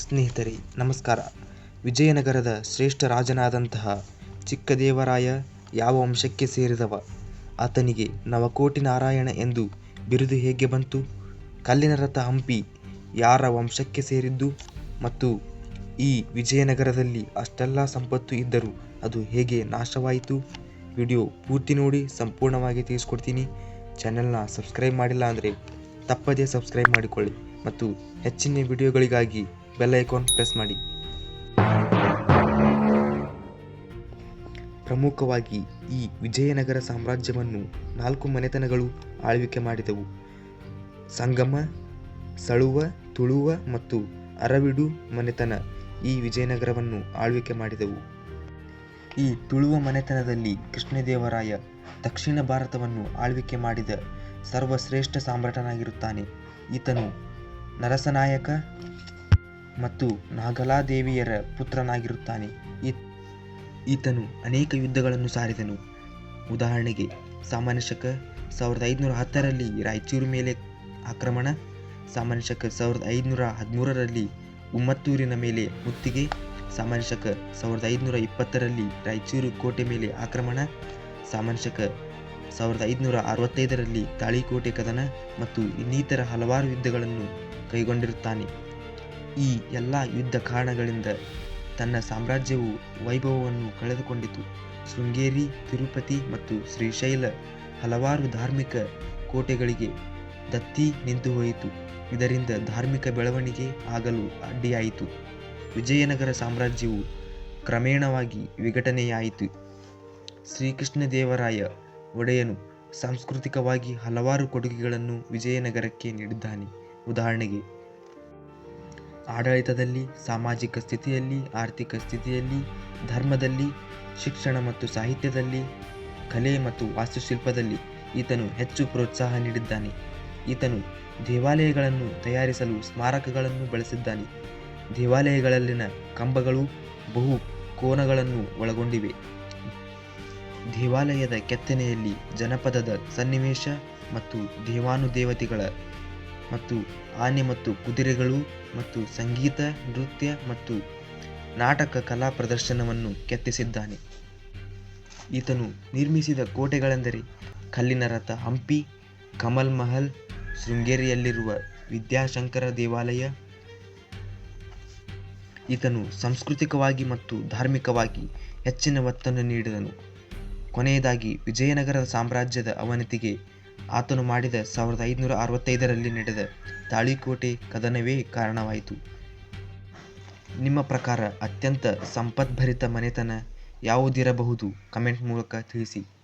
ಸ್ನೇಹಿತರೆ, ನಮಸ್ಕಾರ. ವಿಜಯನಗರದ ಶ್ರೇಷ್ಠ ರಾಜನಾದಂತಹ ಚಿಕ್ಕದೇವರಾಯ ಯಾವ ವಂಶಕ್ಕೆ ಸೇರಿದವ? ಆತನಿಗೆ ನವಕೋಟಿ ನಾರಾಯಣ ಎಂದು ಬಿರುದು ಹೇಗೆ ಬಂತು? ಕಲ್ಲಿನ ರಥ ಹಂಪಿ ಯಾರ ವಂಶಕ್ಕೆ ಸೇರಿದ್ದು? ಮತ್ತು ಈ ವಿಜಯನಗರದಲ್ಲಿ ಅಷ್ಟೆಲ್ಲ ಸಂಪತ್ತು ಇದ್ದರೂ ಅದು ಹೇಗೆ ನಾಶವಾಯಿತು? ವಿಡಿಯೋ ಪೂರ್ತಿ ನೋಡಿ, ಸಂಪೂರ್ಣವಾಗಿ ತಿಳಿಸ್ಕೊಡ್ತೀನಿ. ಚಾನೆಲ್ನ ಸಬ್ಸ್ಕ್ರೈಬ್ ಮಾಡಿಲ್ಲ ಅಂದರೆ ತಪ್ಪದೇ ಸಬ್ಸ್ಕ್ರೈಬ್ ಮಾಡಿಕೊಳ್ಳಿ ಮತ್ತು ಹೆಚ್ಚಿನ ವಿಡಿಯೋಗಳಿಗಾಗಿ ಬೆಲ್ ಐಕಾನ್ ಪ್ರೆಸ್ ಮಾಡಿ. ಪ್ರಮುಖವಾಗಿ ಈ ವಿಜಯನಗರ ಸಾಮ್ರಾಜ್ಯವನ್ನು ನಾಲ್ಕು ಮನೆತನಗಳು ಆಳ್ವಿಕೆ ಮಾಡಿದವು. ಸಂಗಮ, ಸಳುವ, ತುಳುವ ಮತ್ತು ಅರವಿಡು ಮನೆತನ ಈ ವಿಜಯನಗರವನ್ನು ಆಳ್ವಿಕೆ ಮಾಡಿದವು. ಈ ತುಳುವ ಮನೆತನದಲ್ಲಿ ಕೃಷ್ಣದೇವರಾಯ ದಕ್ಷಿಣ ಭಾರತವನ್ನು ಆಳ್ವಿಕೆ ಮಾಡಿದ ಸರ್ವಶ್ರೇಷ್ಠ ಸಾಮ್ರಾಟನಾಗಿರುತ್ತಾನೆ. ಈತನು ನರಸನಾಯಕ ಮತ್ತು ನಾಗಲಾದೇವಿಯರ ಪುತ್ರನಾಗಿರುತ್ತಾನೆ. ಈತನು ಅನೇಕ ಯುದ್ಧಗಳನ್ನು ಸಾರಿದನು. ಉದಾಹರಣೆಗೆ, ಸಾಮಾನ್ಯ ಶಕ ಸಾವಿರದ ಐದುನೂರ ಹತ್ತರಲ್ಲಿ ರಾಯಚೂರು ಮೇಲೆ ಆಕ್ರಮಣ, ಸಾಮಾನ್ಯ ಶಕ ಸಾವಿರದ ಐದುನೂರ ಹದಿಮೂರರಲ್ಲಿ ಉಮ್ಮತ್ತೂರಿನ ಮೇಲೆ ಮುತ್ತಿಗೆ, ಸಾಮಾನ್ಯ ಶಕ ಸಾವಿರದ ಐದುನೂರ ಇಪ್ಪತ್ತರಲ್ಲಿ ರಾಯಚೂರು ಕೋಟೆ ಮೇಲೆ ಆಕ್ರಮಣ, ಸಾಮಾನ್ಯ ಶಕ ಸಾವಿರದ ಐದುನೂರ ಅರವತ್ತೈದರಲ್ಲಿ ತಾಳಿಕೋಟೆ ಕದನ ಮತ್ತು ಇನ್ನಿತರ ಹಲವಾರು ಯುದ್ಧಗಳನ್ನು ಕೈಗೊಂಡಿರುತ್ತಾನೆ. ಈ ಎಲ್ಲ ಯುದ್ಧ ಕಾರಣಗಳಿಂದ ತನ್ನ ಸಾಮ್ರಾಜ್ಯವು ವೈಭವವನ್ನು ಕಳೆದುಕೊಂಡಿತು. ಶೃಂಗೇರಿ, ತಿರುಪತಿ ಮತ್ತು ಶ್ರೀಶೈಲ ಹಲವಾರು ಧಾರ್ಮಿಕ ಕೋಟೆಗಳಿಗೆ ದತ್ತಿ ನಿಂತು ಹೋಯಿತು ಇದರಿಂದ ಧಾರ್ಮಿಕ ಬೆಳವಣಿಗೆ ಆಗಲು ಅಡ್ಡಿಯಾಯಿತು. ವಿಜಯನಗರ ಸಾಮ್ರಾಜ್ಯವು ಕ್ರಮೇಣವಾಗಿ ವಿಘಟನೆಯಾಯಿತು. ಶ್ರೀಕೃಷ್ಣದೇವರಾಯ ಒಡೆಯನು ಸಾಂಸ್ಕೃತಿಕವಾಗಿ ಹಲವಾರು ಕೊಡುಗೆಗಳನ್ನು ವಿಜಯನಗರಕ್ಕೆ ನೀಡಿದ್ದಾನೆ. ಉದಾಹರಣೆಗೆ ಆಡಳಿತದಲ್ಲಿ, ಸಾಮಾಜಿಕ ಸ್ಥಿತಿಯಲ್ಲಿ, ಆರ್ಥಿಕ ಸ್ಥಿತಿಯಲ್ಲಿ, ಧರ್ಮದಲ್ಲಿ, ಶಿಕ್ಷಣ ಮತ್ತು ಸಾಹಿತ್ಯದಲ್ಲಿ, ಕಲೆ ಮತ್ತು ವಾಸ್ತುಶಿಲ್ಪದಲ್ಲಿ ಈತನು ಹೆಚ್ಚು ಪ್ರೋತ್ಸಾಹ ನೀಡಿದ್ದಾನೆ. ಈತನು ದೇವಾಲಯಗಳನ್ನು ತಯಾರಿಸಲು ಸ್ಮಾರಕಗಳನ್ನು ಬಳಸಿದ್ದಾನೆ. ದೇವಾಲಯಗಳಲ್ಲಿನ ಕಂಬಗಳು ಬಹು ಕೋನಗಳನ್ನು ಒಳಗೊಂಡಿವೆ. ದೇವಾಲಯದ ಕೆತ್ತನೆಯಲ್ಲಿ ಜನಪದದ ಸನ್ನಿವೇಶ ಮತ್ತು ದೇವಾನುದೇವತೆಗಳ ಮತ್ತು ಆನೆ ಮತ್ತು ಕುದುರೆಗಳು ಮತ್ತು ಸಂಗೀತ, ನೃತ್ಯ ಮತ್ತು ನಾಟಕ ಕಲಾ ಪ್ರದರ್ಶನವನ್ನು ಕೆತ್ತಿಸಿದ್ದಾನೆ. ಈತನು ನಿರ್ಮಿಸಿದ ಕೋಟೆಗಳೆಂದರೆ ಕಲ್ಲಿನ ರಥ, ಹಂಪಿ, ಕಮಲ್ ಮಹಲ್, ಶೃಂಗೇರಿಯಲ್ಲಿರುವ ವಿದ್ಯಾಶಂಕರ ದೇವಾಲಯ. ಈತನು ಸಾಂಸ್ಕೃತಿಕವಾಗಿ ಮತ್ತು ಧಾರ್ಮಿಕವಾಗಿ ಹೆಚ್ಚಿನ ಒತ್ತನ್ನು ನೀಡಿದನು. ಕೊನೆಯದಾಗಿ ವಿಜಯನಗರ ಸಾಮ್ರಾಜ್ಯದ ಅವನತಿಗೆ ಆತನು ಮಾಡಿದ ಸಾವಿರದ ಐದುನೂರ ಅರವತ್ತೈದರಲ್ಲಿ ನಡೆದ ತಾಳಿಕೋಟೆ ಕದನವೇ ಕಾರಣವಾಯಿತು. ನಿಮ್ಮ ಪ್ರಕಾರ ಅತ್ಯಂತ ಸಂಪದ್ಭರಿತ ಮನೆತನ ಯಾವುದಿರಬಹುದು? ಕಮೆಂಟ್ ಮೂಲಕ ತಿಳಿಸಿ.